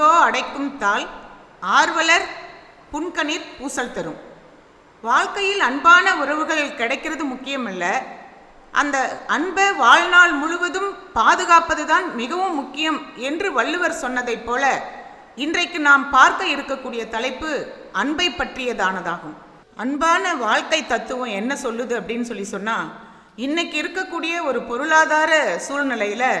உண்டோ அடைக்கும் தாள் ஆர்வலர் புன்கணீர் பூசல் தரும். வாழ்க்கையில் அன்பான உறவுகள் கிடைக்கிறது முக்கியமல்ல. அந்த அன்பை வாழ்நாள் முழுவதும் பாதுகாப்பது தான் மிகவும் முக்கியம் என்று வள்ளுவர் சொன்னதைப் போல இன்றைக்கு நாம் பார்க்க இருக்கக்கூடிய தலைப்பு அன்பை பற்றியதானதாகும். அன்பான வாழ்க்கை தத்துவம் என்ன சொல்லுது அப்படின்னு சொல்லி சொன்னால் இன்னைக்கு இருக்கக்கூடிய ஒரு பொருளாதார சூழ்நிலையில்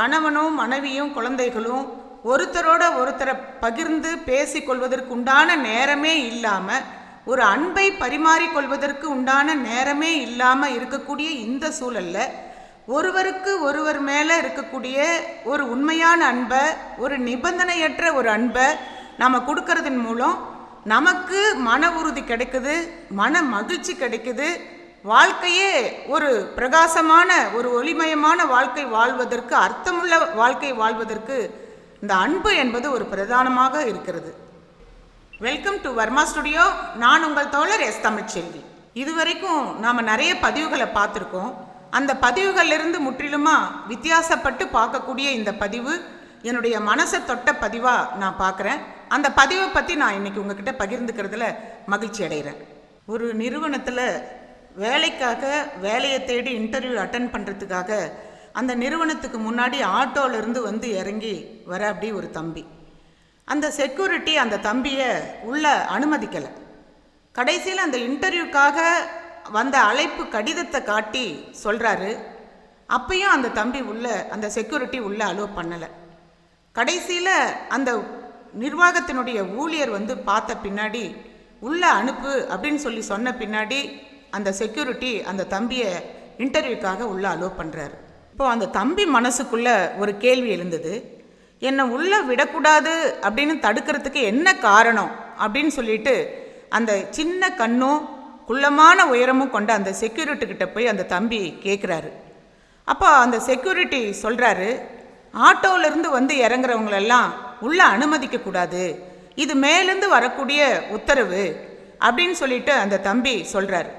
கணவனும் மனைவியும் குழந்தைகளும் ஒருத்தரோட ஒருத்தரை பகிர்ந்து பேசிக்கொள்வதற்கு உண்டான நேரமே இல்லாமல் ஒரு அன்பை பரிமாறிக்கொள்வதற்கு உண்டான நேரமே இல்லாமல் இருக்கக்கூடிய இந்த சூழல்ல ஒருவருக்கு ஒருவர் மேலே இருக்கக்கூடிய ஒரு உண்மையான அன்பை ஒரு நிபந்தனையற்ற ஒரு அன்பை நம்ம கொடுக்கறதன் மூலம் நமக்கு மன உறுதி கிடைக்குது மன மகிழ்ச்சி கிடைக்குது வாழ்க்கையே ஒரு பிரகாசமான ஒரு ஒளிமயமான வாழ்க்கை வாழ்வதற்கு அர்த்தமுள்ள வாழ்க்கை வாழ்வதற்கு இந்த அன்பு என்பது ஒரு பிரதானமாக இருக்கிறது. வெல்கம் டு வர்மா ஸ்டுடியோ நான் உங்கள் தோழர் எஸ் தமிழ்ச்செல்வி. இதுவரைக்கும் நாம் நிறைய பதிவுகளை பார்த்துருக்கோம். அந்த பதிவுகளிலிருந்து முற்றிலுமாக வித்தியாசப்பட்டு பார்க்கக்கூடிய இந்த பதிவு என்னுடைய மனசை தொட்ட பதிவாக நான் பார்க்குறேன். அந்த பதிவை பற்றி நான் இன்னைக்கு உங்ககிட்ட பகிர்ந்துக்கிறதுல மகிழ்ச்சி அடைகிறேன். ஒரு நிறுவனத்தில் வேலைக்காக வேலையை தேடி இன்டர்வியூ அட்டன் பண்ணுறதுக்காக அந்த நிறுவனத்துக்கு முன்னாடி ஆட்டோவிலேருந்து வந்து இறங்கி வர அப்படி ஒரு தம்பி. அந்த செக்யூரிட்டி அந்த தம்பியை உள்ள அனுமதிக்கலை. கடைசியில் அந்த இன்டர்வியூக்காக வந்த அழைப்பு கடிதத்தை காட்டி சொல்கிறாரு அப்பயும் அந்த தம்பி உள்ள அந்த செக்யூரிட்டி உள்ள அலோவ் பண்ணலை. கடைசியில் அந்த நிர்வாகத்தினுடைய ஊழியர் வந்து பார்த்த பின்னாடி உள்ள அனுப்பு அப்படின்னு சொல்லி சொன்ன பின்னாடி அந்த செக்யூரிட்டி அந்த தம்பியை இன்டர்வியூக்காக உள்ள அலோவ் பண்ணுறாரு இப்போ அந்த தம்பி மனசுக்குள்ள ஒரு கேள்வி எழுந்தது. என்னை உள்ளே விடக்கூடாது அப்படின்னு தடுக்கிறதுக்கு என்ன காரணம்? அப்படின்னு சொல்லிட்டு அந்த சின்ன கண்ணும் குள்ளமான உயரமும் கொண்ட அந்த செக்யூரிட்டி கிட்ட போய் அந்த தம்பி கேட்குறாரு அப்போ அந்த செக்யூரிட்டி சொல்கிறாரு ஆட்டோவிலேருந்து வந்து இறங்குறவங்களெல்லாம் உள்ளே அனுமதிக்கக்கூடாது இது மேலேருந்து வரக்கூடிய உத்தரவு. அப்படின்னு சொல்லிட்டு அந்த தம்பி சொல்கிறாரு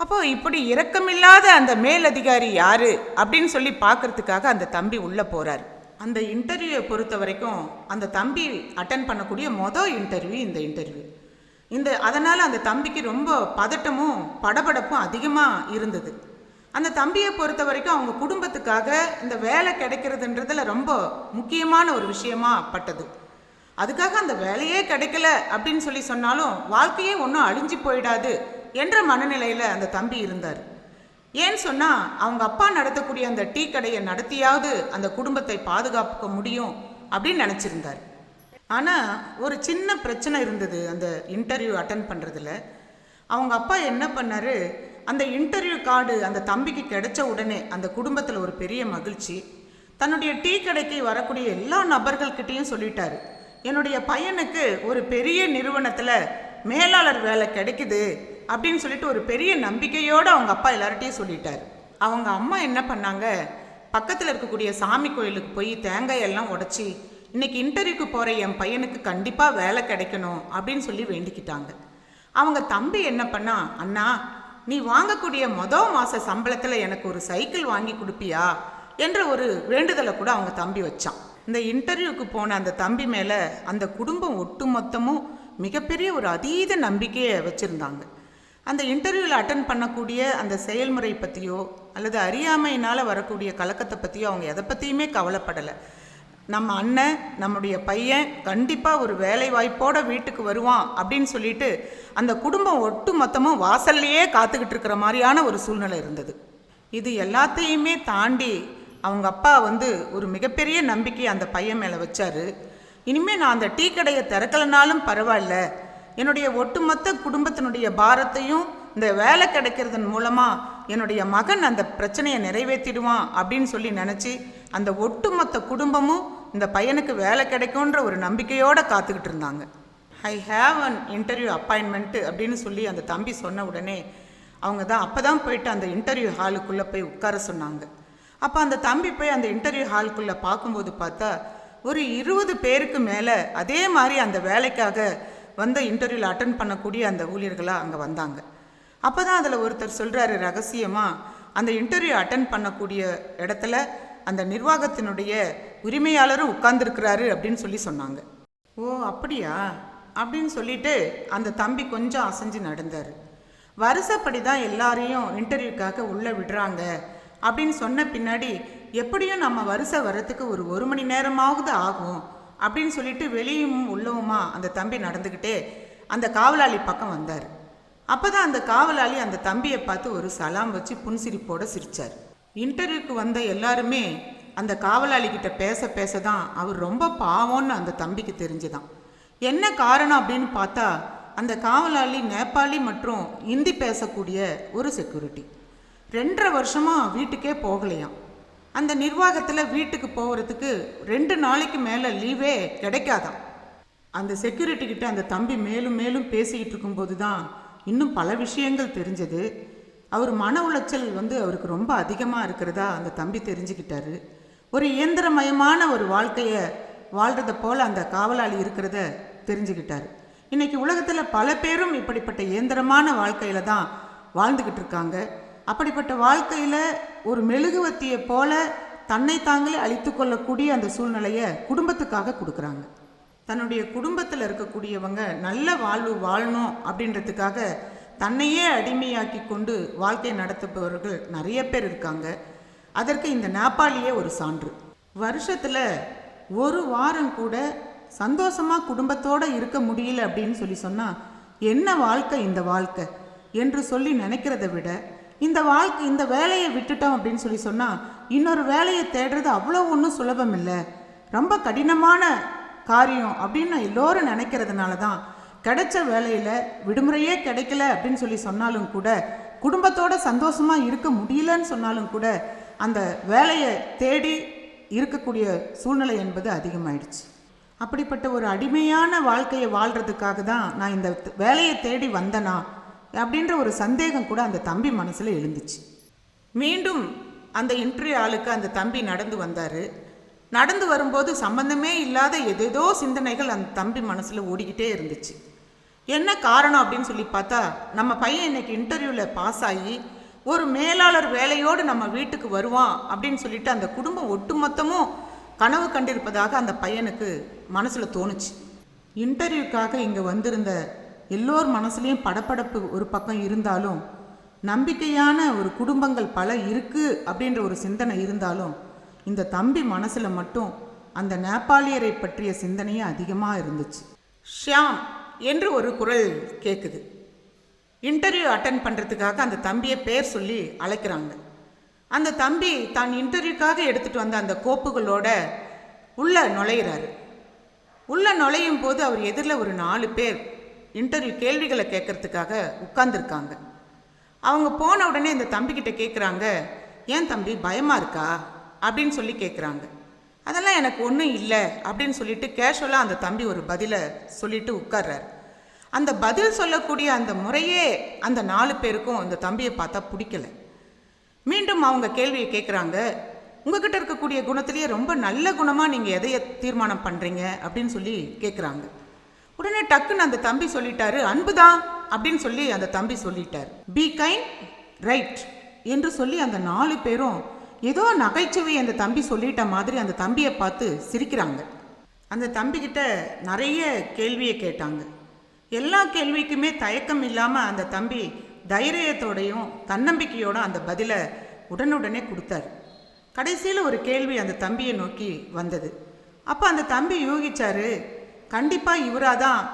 அப்போ இப்படி இரக்கமில்லாத அந்த மேலதிகாரி யாரு அப்படின்னு சொல்லி பார்க்கறதுக்காக அந்த தம்பி உள்ளே போகிறார் அந்த இன்டர்வியூவை பொறுத்த வரைக்கும் அந்த தம்பி அட்டன் பண்ணக்கூடிய மொதல் இன்டர்வியூ இந்த இன்டர்வியூ இந்த அதனால் அந்த தம்பிக்கு ரொம்ப பதட்டமும் படபடப்பும் அதிகமாக இருந்தது. அந்த தம்பியை பொறுத்த வரைக்கும் அவங்க குடும்பத்துக்காக இந்த வேலை கிடைக்கிறதுன்றதுல ரொம்ப முக்கியமான ஒரு விஷயமா பட்டது. அதுக்காக அந்த வேலையே கிடைக்கல அப்படின்னு சொல்லி சொன்னாலும் வாழ்க்கையே ஒன்றும் அழிஞ்சு போயிடாது. என்ற மனநிலையில் அந்த தம்பி இருந்தார். ஏன்னு சொன்னால் அவங்க அப்பா நடத்தக்கூடிய அந்த டீ கடையை நடத்தியாவது அந்த குடும்பத்தை பாதுகாக்க முடியும் அப்படின்னு நினச்சிருந்தார். ஆனால் ஒரு சின்ன பிரச்சனை இருந்தது அந்த இன்டர்வியூ அட்டன் பண்ணுறதுல அவங்க அப்பா என்ன பண்ணார் அந்த இன்டர்வியூ கார்டு அந்த தம்பிக்கு கிடைச்ச உடனே அந்த குடும்பத்தில் ஒரு பெரிய மகிழ்ச்சி. தன்னுடைய டீ கடைக்கு வரக்கூடிய எல்லா நபர்கள்கிட்டையும் சொல்லிட்டாரு. என்னுடைய பையனுக்கு ஒரு பெரிய நிறுவனத்தில் மேலாளர் வேலை கிடைக்குது. அப்படின்னு சொல்லிட்டு ஒரு பெரிய நம்பிக்கையோடு அவங்க அப்பா எல்லார்ட்டையும் சொல்லிட்டார். அவங்க அம்மா என்ன பண்ணாங்க? பக்கத்தில் இருக்கக்கூடிய சாமி கோயிலுக்கு போய் தேங்காய் எல்லாம் உடைச்சி இன்னைக்கு இன்டர்வியூக்கு போகிற என் பையனுக்கு கண்டிப்பாக வேலை கிடைக்கணும் அப்படின்னு சொல்லி வேண்டிக்கிட்டாங்க. அவங்க தம்பி என்ன பண்ணா அண்ணா நீ வாங்கக்கூடிய மொதல் மாத சம்பளத்தில் எனக்கு ஒரு சைக்கிள் வாங்கி கொடுப்பியா? என்ற ஒரு வேண்டுதலை கூட அவங்க தம்பி வச்சான். இந்த இன்டர்வியூக்கு போன அந்த தம்பி மேலே அந்த குடும்பம் ஒட்டுமொத்தமும் மிகப்பெரிய ஒரு அதீத நம்பிக்கையை வச்சுருந்தாங்க. அந்த இன்டர்வியூவில் அட்டன் பண்ணக்கூடிய அந்த செயல்முறை பற்றியோ அல்லது அறியாமையினால் வரக்கூடிய கலக்கத்தை பற்றியோ அவங்க எதை பற்றியுமே கவலைப்படலை. நம்ம அண்ணன் நம்முடைய பையன் கண்டிப்பாக ஒரு வேலை வாய்ப்போட வீட்டுக்கு வருவான் அப்படின்னு சொல்லிட்டு அந்த குடும்பம் ஒட்டு மொத்தமும் வாசல்லையே காத்துக்கிட்டு இருக்கிற மாதிரியான ஒரு சூழ்நிலை இருந்தது. இது எல்லாத்தையுமே தாண்டி அவங்க அப்பா வந்து ஒரு மிகப்பெரிய நம்பிக்கை அந்த பையன் மேலே வச்சாரு. இனிமேல் நான் அந்த டீ கடையை திறக்கலனாலும் பரவாயில்ல. என்னுடைய ஒட்டுமொத்த குடும்பத்தினுடைய பாரத்தையும் இந்த வேலை கிடைக்கிறதன் மூலமாக என்னுடைய மகன் அந்த பிரச்சனையை நிறைவேற்றிடுவான் அப்படின்னு சொல்லி நினச்சி அந்த ஒட்டுமொத்த குடும்பமும் இந்த பையனுக்கு வேலை கிடைக்கும்ன்ற ஒரு நம்பிக்கையோடு காத்துக்கிட்டு இருந்தாங்க. I have an interview appointment அப்படின்னு சொல்லி அந்த தம்பி சொன்ன உடனே அவங்க தான் அப்போ தான் போயிட்டு அந்த இன்டர்வியூ ஹாலுக்குள்ளே போய் உட்கார சொன்னாங்க. அப்போ அந்த தம்பி போய் அந்த இன்டர்வியூ ஹாலுக்குள்ளே பார்க்கும்போது பார்த்தா ஒரு இருபது பேருக்கு மேலே அதே மாதிரி அந்த வேலைக்காக வந்த இன்டர்வியூவில் அட்டன் பண்ணக்கூடிய அந்த ஊழியர்களாக அங்கே வந்தாங்க. அப்போ தான் அதில் ஒருத்தர் சொல்கிறாரு ரகசியமாக அந்த இன்டர்வியூ அட்டன் பண்ணக்கூடிய இடத்துல அந்த நிர்வாகத்தினுடைய உரிமையாளரும் உட்கார்ந்துருக்கிறாரு அப்படின்னு சொல்லி சொன்னாங்க. ஓ அப்படியா? அப்படின்னு சொல்லிட்டு அந்த தம்பி கொஞ்சம் அசைஞ்சு நடந்தார். வருஷப்படி தான் எல்லாரையும் இன்டர்வியூக்காக உள்ளே விடுறாங்க அப்படின்னு சொன்ன பின்னாடி எப்படியும் நம்ம வருஷம் வரத்துக்கு ஒரு ஒரு மணி நேரமாவது ஆகும். அப்படின்னு சொல்லிட்டு வெளியும் உள்ளவுமா அந்த தம்பி நடந்துக்கிட்டே அந்த காவலாளி பக்கம் வந்தார். அப்போ தான் அந்த காவலாளி அந்த தம்பியை பார்த்து ஒரு சலாம் வச்சு புன்சிரிப்போடு சிரிச்சார். இன்டர்வியூக்கு வந்த எல்லாருமே அந்த காவலாளி கிட்ட பேச பேச தான் அவர் ரொம்ப பாவம்னு அந்த தம்பிக்கு தெரிஞ்சுதான். என்ன காரணம் அப்படின்னு பார்த்தா அந்த காவலாளி நேபாளி மற்றும் இந்தி பேசக்கூடிய ஒரு செக்யூரிட்டி ரெண்டரை வருஷமாக வீட்டுக்கே போகலையாம். அந்த நிர்வாகத்தில் வீட்டுக்கு போகிறதுக்கு ரெண்டு நாளைக்கு மேலே லீவே கிடைக்காதாம். அந்த செக்யூரிட்டி கிட்ட அந்த தம்பி மேலும் மேலும் பேசிக்கிட்டு இருக்கும்போது தான் இன்னும் பல விஷயங்கள் தெரிஞ்சது. அவர் மன உளைச்சல் வந்து அவருக்கு ரொம்ப அதிகமாக இருக்கிறதா அந்த தம்பி தெரிஞ்சுக்கிட்டாரு. ஒரு இயந்திரமயமான ஒரு வாழ்க்கையை வாழ்கிறத போல் அந்த காவலாளி இருக்கிறத தெரிஞ்சுக்கிட்டார். இன்றைக்கி உலகத்தில் பல பேரும் இப்படிப்பட்ட இயந்திரமான வாழ்க்கையில் தான் வாழ்ந்துக்கிட்டு இருக்காங்க. அப்படிப்பட்ட வாழ்க்கையில் ஒரு மெழுகுவத்தியை போல தன்னை தாங்களே அழித்து கொள்ளக்கூடிய அந்த சூழ்நிலையை குடும்பத்துக்காக கொடுக்குறாங்க. தன்னுடைய குடும்பத்தில் இருக்கக்கூடியவங்க நல்ல வாழ்வு வாழணும் அப்படின்றதுக்காக தன்னையே அடிமையாக்கி கொண்டு வாழ்க்கை நடத்துபவர்கள் நிறைய பேர் இருக்காங்க. அதற்கு இந்த நேபாளியே ஒரு சான்று. வருஷத்தில் ஒரு வாரம் கூட சந்தோஷமாக குடும்பத்தோடு இருக்க முடியல அப்படின்னு சொல்லி சொன்னால் என்ன வாழ்க்கை இந்த வாழ்க்கை? என்று சொல்லி நினைக்கிறத விட இந்த வாழ்க்கை இந்த வேலையை விட்டுட்டோம் அப்படின்னு சொல்லி சொன்னால் இன்னொரு வேலையை தேடுறது அவ்வளோ ஒன்றும் சுலபம் இல்லை. ரொம்ப கடினமான காரியம் அப்படின்னு எல்லோரும் நினைக்கிறதுனால தான் கிடைச்ச வேலையில் விடுமுறையே கிடைக்கல அப்படின்னு சொல்லி சொன்னாலும் கூட குடும்பத்தோட சந்தோஷமாக இருக்க முடியலன்னு சொன்னாலும் கூட அந்த வேலையை தேடி இருக்கக்கூடிய சூழ்நிலை என்பது அதிகமாயிடுச்சு. அப்படிப்பட்ட ஒரு அடிமையான வாழ்க்கையை வாழ்கிறதுக்காக தான் நான் இந்த வேலையை தேடி வந்தேன்னா அப்படின்ற ஒரு சந்தேகம் கூட அந்த தம்பி மனசில் எழுந்துச்சு. மீண்டும் அந்த இன்டர்வியூ ஆளுக்கு அந்த தம்பி நடந்து வந்தார். நடந்து வரும்போது சம்பந்தமே இல்லாத ஏதேதோ சிந்தனைகள் அந்த தம்பி மனசில் ஓடிக்கிட்டே இருந்துச்சு. என்ன காரணம் அப்படின்னு சொல்லி பார்த்தா நம்ம பையன் இன்னைக்கு இன்டர்வியூவில் பாஸ் ஆகி ஒரு மேலாளர் வேலையோடு நம்ம வீட்டுக்கு வருவான் அப்படின்னு சொல்லிட்டு அந்த குடும்பம் ஒட்டுமொத்தமும் கனவு கண்டிருப்பதாக அந்த பையனுக்கு மனசில் தோணுச்சு. இன்டர்வியூக்காக இங்கே வந்திருந்த எல்லோர் மனசுலேயும் படபடப்பு ஒரு பக்கம் இருந்தாலும் நம்பிக்கையான ஒரு குடும்பங்கள் பல இருக்குது அப்படின்ற ஒரு சிந்தனை இருந்தாலும் இந்த தம்பி மனசில் மட்டும் அந்த நேபாளியரை பற்றிய சிந்தனையே அதிகமாக இருந்துச்சு. ஷியாம் என்று ஒரு குரல் கேட்குது இன்டர்வியூ அட்டன் பண்ணுறதுக்காக அந்த தம்பியை பேர் சொல்லி அழைக்கிறாங்க. அந்த தம்பி தான் இன்டர்வியூக்காக எடுத்துகிட்டு வந்த அந்த கோப்புகளோட உள்ளே நுழையிறாரு. உள்ளே நுழையும் போது அவர் எதிரில் ஒரு நாலு பேர் இன்டர்வியூ கேள்விகளை கேட்கறதுக்காக உட்கார்ந்துருக்காங்க. அவங்க போன உடனே இந்த தம்பிக்கிட்ட கேட்குறாங்க ஏன் தம்பி பயமாக இருக்கா? அப்படின்னு சொல்லி கேட்குறாங்க. அதெல்லாம் எனக்கு ஒன்றும் இல்லை அப்படின்னு சொல்லிட்டு கேஷுவலாக அந்த தம்பி ஒரு பதிலை சொல்லிட்டு உட்கார்றாரு. அந்த பதில் சொல்லக்கூடிய அந்த முறையே அந்த நாலு பேருக்கும் அந்த தம்பியை பார்த்தா பிடிக்கல. மீண்டும் அவங்க கேள்வியை கேட்குறாங்க உங்ககிட்ட இருக்கக்கூடிய குணத்திலேயே ரொம்ப நல்ல குணமாக நீங்கள் எதைய தீர்மானம் பண்ணுறீங்க அப்படின்னு சொல்லி கேட்குறாங்க. உடனே டக்குன்னு அந்த தம்பி சொல்லிட்டாரு அன்புதான் அப்படின்னு சொல்லி அந்த தம்பி சொல்லிட்டார். பி கைண்ட் ரைட் என்று சொல்லி அந்த நாலு பேரும் ஏதோ நகைச்சுவை அந்த தம்பி சொல்லிட்ட மாதிரி அந்த தம்பியை பார்த்து சிரிக்கிறாங்க. அந்த தம்பிக்கிட்ட நிறைய கேள்வியை கேட்டாங்க. எல்லா கேள்விக்குமே தயக்கம் இல்லாமல் அந்த தம்பி தைரியத்தோடையும் தன்னம்பிக்கையோட அந்த பதிலை உடனுடனே கொடுத்தாரு. கடைசியில் ஒரு கேள்வி அந்த தம்பியை நோக்கி வந்தது. அப்போ அந்த தம்பி யூகிச்சாரு கண்டிப்பாக இவராக தான்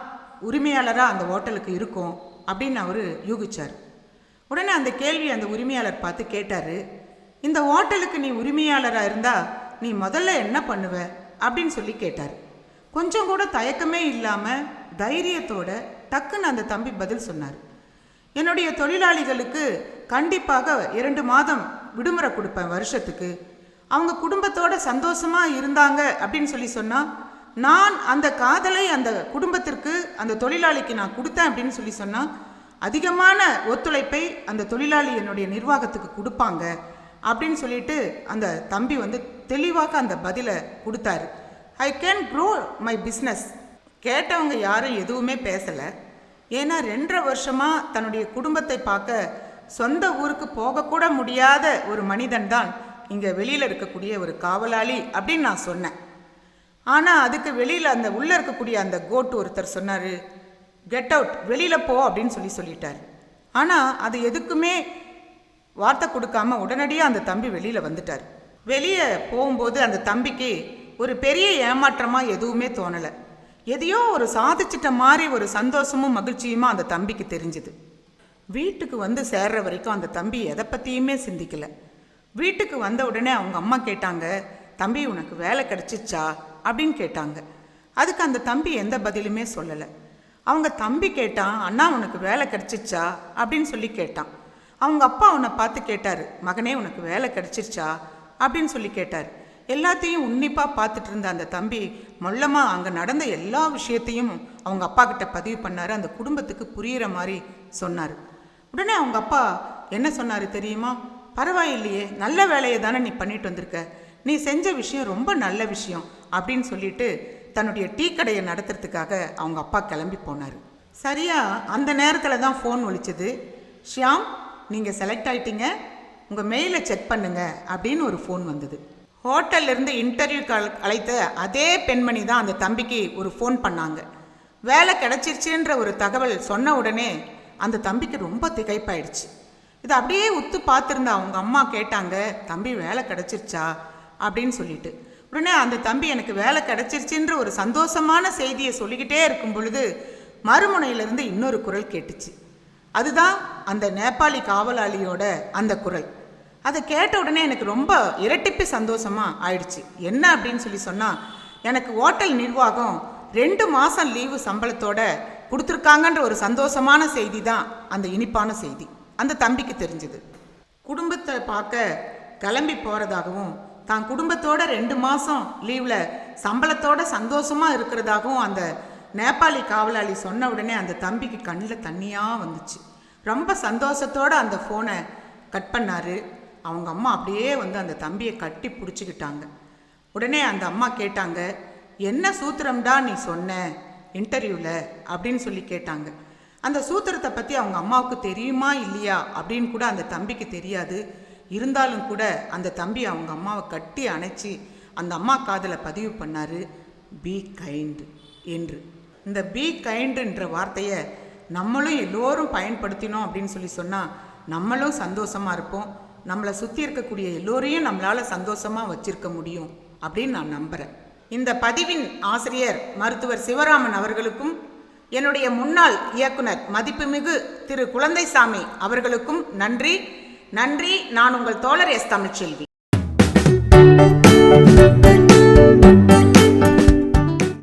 உரிமையாளராக அந்த ஹோட்டலுக்கு இருக்கும் அப்படின்னு அவர் யூகிச்சார். உடனே அந்த கேள்வி அந்த உரிமையாளர் பார்த்து கேட்டார் இந்த ஹோட்டலுக்கு நீ உரிமையாளராக இருந்தால் நீ முதல்ல என்ன பண்ணுவ? அப்படின்னு சொல்லி கேட்டார். கொஞ்சம் கூட தயக்கமே இல்லாமல் தைரியத்தோட டக்குன்னு அந்த தம்பி பதில் சொன்னார். என்னுடைய தொழிலாளிகளுக்கு கண்டிப்பாக இரண்டு மாதம் விடுமுறை கொடுப்பேன் வருஷத்துக்கு. அவங்க குடும்பத்தோட சந்தோஷமாக இருந்தாங்க அப்படின்னு சொல்லி சொன்னால் நான் அந்த காதலை அந்த குடும்பத்திற்கு அந்த தொழிலாளிக்கு நான் கொடுத்தேன் அப்படின்னு சொல்லி சொன்னால் அதிகமான ஒத்துழைப்பை அந்த தொழிலாளி என்னுடைய நிர்வாகத்துக்கு கொடுப்பாங்க அப்படின்னு சொல்லிட்டு அந்த தம்பி வந்து தெளிவாக அந்த பதிலை கொடுத்தாரு. I can grow my business கேட்டவங்க யாரும் எதுவுமே பேசலை. ஏன்னா ரெண்டரை வருஷமாக தன்னுடைய குடும்பத்தை பார்க்க சொந்த ஊருக்கு போகக்கூட முடியாத ஒரு மனிதன் தான் இங்கே வெளியில் இருக்கக்கூடிய ஒரு காவலாளி அப்படின்னு நான் சொன்னேன். ஆனால் அதுக்கு வெளியில் அந்த உள்ளே இருக்கக்கூடிய அந்த கோட்டு ஒருத்தர் சொன்னார் கெட் அவுட் வெளியில் போ அப்படின்னு சொல்லி சொல்லிட்டார். ஆனால் அது எதுக்குமே வார்த்தை கொடுக்காம உடனடியாக அந்த தம்பி வெளியில் வந்துட்டார். வெளியே போகும்போது அந்த தம்பிக்கு ஒரு பெரிய ஏமாற்றமாக எதுவுமே தோணலை. எதையோ ஒரு சாதிச்சிட்ட மாதிரி ஒரு சந்தோஷமும் மகிழ்ச்சியுமா அந்த தம்பிக்கு தெரிஞ்சுது. வீட்டுக்கு வந்து சேர்ற வரைக்கும் அந்த தம்பி எதை பற்றியுமே சிந்திக்கலை. வீட்டுக்கு வந்த உடனே அவங்க அம்மா கேட்டாங்க தம்பி உனக்கு வேலை கிடச்சிச்சா? அப்படின்னு கேட்டாங்க. அதுக்கு அந்த தம்பி எந்த பதிலுமே சொல்லலை. அவங்க தம்பி கேட்டான் அண்ணா உனக்கு வேலை கிடைச்சிச்சா அப்படின்னு சொல்லி கேட்டான். அவங்க அப்பா அவனை பார்த்து கேட்டார் மகனே உனக்கு வேலை கிடச்சிருச்சா? அப்படின்னு சொல்லி கேட்டார். எல்லாத்தையும் உன்னிப்பாக பார்த்துட்டு இருந்த அந்த தம்பி மொல்லமாக அங்கே நடந்த எல்லா விஷயத்தையும் அவங்க அப்பா கிட்ட பதிவு பண்ணார். அந்த குடும்பத்துக்கு புரியிற மாதிரி சொன்னார். உடனே அவங்க அப்பா என்ன சொன்னார் தெரியுமா? பரவாயில்லையே நல்ல வேலையை தானே நீ பண்ணிட்டு வந்திருக்க. நீ செஞ்ச விஷயம் ரொம்ப நல்ல விஷயம் அப்படின்னு சொல்லிட்டு தன்னுடைய டீ கடையை நடத்துறதுக்காக அவங்க அப்பா கிளம்பி போனார். சரியா அந்த நேரத்தில் தான் ஃபோன் ஒழிச்சது ஷியாம் நீங்கள் செலக்ட் ஆயிட்டீங்க. உங்கள் மெயிலை செக் பண்ணுங்க அப்படின்னு ஒரு ஃபோன் வந்தது. ஹோட்டல்ல இருந்து இன்டர்வியூ அழைத்த அதே பெண்மணி தான் அந்த தம்பிக்கு ஒரு ஃபோன் பண்ணாங்க. வேலை கிடச்சிருச்சுன்ற ஒரு தகவல் சொன்ன உடனே அந்த தம்பிக்கு ரொம்ப திகைப்பாயிடுச்சு. இது அப்படியே உத்து பார்த்துருந்த அவங்க அம்மா கேட்டாங்க தம்பி வேலை கிடச்சிருச்சா? அப்படின்னு சொல்லிட்டு. உடனே அந்த தம்பி எனக்கு வேலை கிடச்சிருச்சுன்ற ஒரு சந்தோஷமான செய்தியை சொல்லிக்கிட்டே இருக்கும் பொழுது மறுமுனையிலிருந்து இன்னொரு குரல் கேட்டுச்சு. அதுதான் அந்த நேபாளி காவலாளியோட அந்த குரல். அதை கேட்ட உடனே எனக்கு ரொம்ப இரட்டிப்பு சந்தோஷமாக ஆயிடுச்சு. என்ன அப்படின்னு சொல்லி சொன்னால் எனக்கு ஹோட்டல் நிர்வாகம் ரெண்டு மாதம் லீவு சம்பளத்தோட கொடுத்துருக்காங்கன்ற ஒரு சந்தோஷமான செய்தி தான் அந்த இனிப்பான செய்தி. அந்த தம்பிக்கு தெரிஞ்சது. குடும்பத்தை பார்க்க கிளம்பி போகிறதாகவும் தான் குடும்பத்தோட ரெண்டு மாதம் லீவில் சம்பளத்தோட சந்தோஷமாக இருக்கிறதாகவும் அந்த நேபாளி காவலாளி சொன்ன உடனே அந்த தம்பிக்கு கண்ணில் தண்ணியாக வந்துச்சு. ரொம்ப சந்தோஷத்தோட அந்த ஃபோனை கட் பண்ணார். அவங்க அம்மா அப்படியே வந்து அந்த தம்பியை கட்டி பிடிச்சிக்கிட்டாங்க. உடனே அந்த அம்மா கேட்டாங்க என்ன சூத்திரம்டா நீ சொன்ன இன்டர்வியூவில் அப்படின்னு சொல்லி கேட்டாங்க. அந்த சூத்திரத்தை பற்றி அவங்க அம்மாவுக்கு தெரியுமா இல்லையா அப்படின்னு கூட அந்த தம்பிக்கு தெரியாது. இருந்தாலும் கூட அந்த தம்பி அவங்க அம்மாவை கட்டி அணைச்சி அந்த அம்மா காதலை பதிவு பண்ணார் பி கைண்டு என்று. இந்த பி கைண்டுன்ற வார்த்தையை நம்மளும் எல்லோரும் பயன்படுத்தினோம் அப்படின்னு சொல்லி சொன்னால் நம்மளும் சந்தோஷமாக இருப்போம். நம்மளை சுற்றி இருக்கக்கூடிய எல்லோரையும் நம்மளால் சந்தோஷமாக வச்சிருக்க முடியும் அப்படின்னு நான் நம்புகிறேன் இந்த பதிவின் ஆசிரியர் மருத்துவர் சிவராமன் அவர்களுக்கும் என்னுடைய முன்னாள் இயக்குனர் மதிப்புமிகு திரு குழந்தைசாமி அவர்களுக்கும் நன்றி. நன்றி. நான் உங்கள் தோழர் எஸ் தமிழ்ச்செல்வி.